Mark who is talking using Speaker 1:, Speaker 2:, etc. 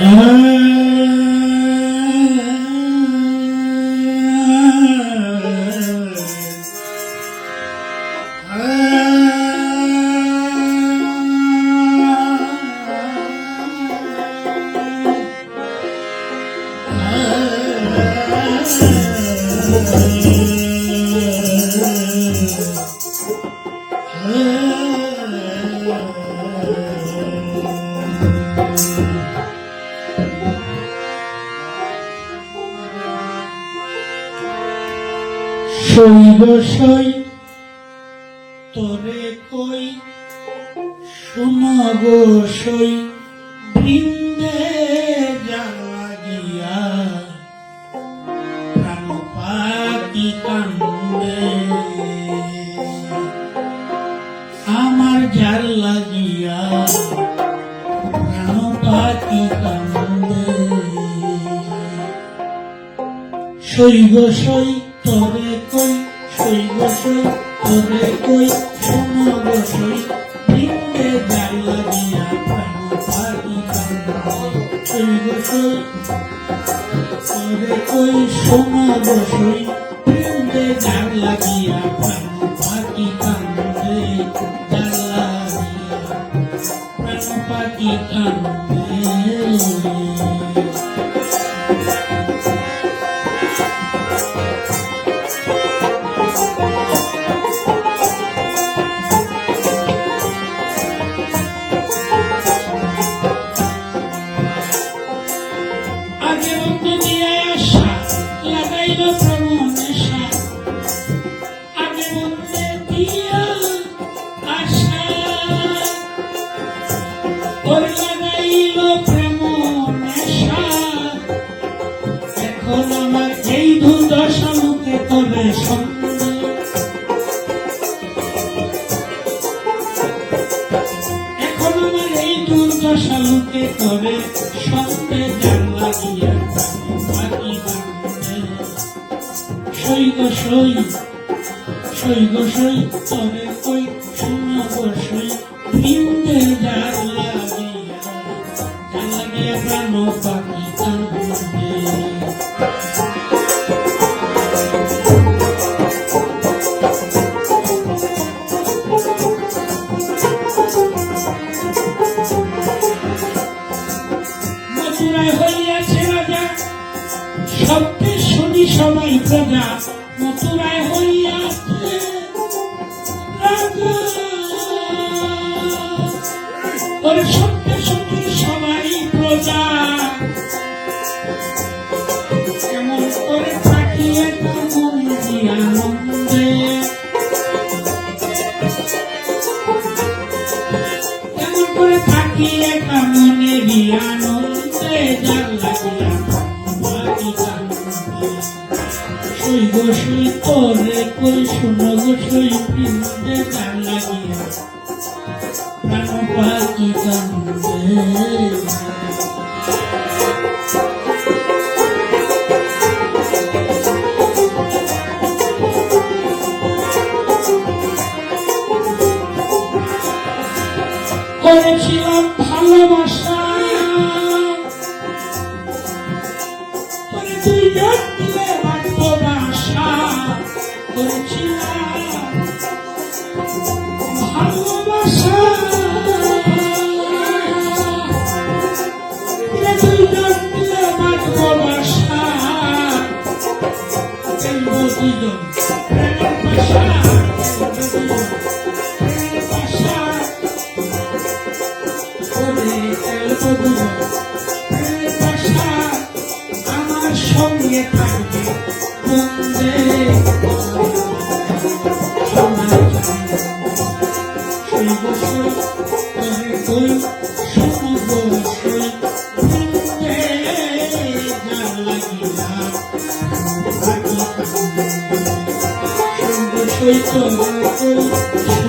Speaker 1: Yeah. শৈব তোরে কই? সই বৃন্দে জাগিয়া প্রাণ কান্দে। আমার যার লাগিয়া প্রাণ কান্দে। শৈব তরে কই শৈব বসে তরে কই শোনব বসে বৃন্দে জাল দিয়া প্রাণ পাখি সই তরে কই শোনব সই। দুর্দশা মুখে করে সন্দেহ এখন আমার এই দুর্দশা লোকে করে সন্দেহ জান লাগিয়া বাকি সই গো সই সই গো সই, তবে কই শোনা গো সই? বৃন্দে জান লাগিয়া লাগিয়া প্রাণ পাখি শুনি সবাই মথুরায় হইয়াছে সবাই প্রজা। কেমন করে থাকিয়ে কেমন আনন্দে। কেমন করে থাকি একা আনন্দে। যার সই গো করে শুনো গো সই বৃন্দে যার লাগিয়া। লাগিয়া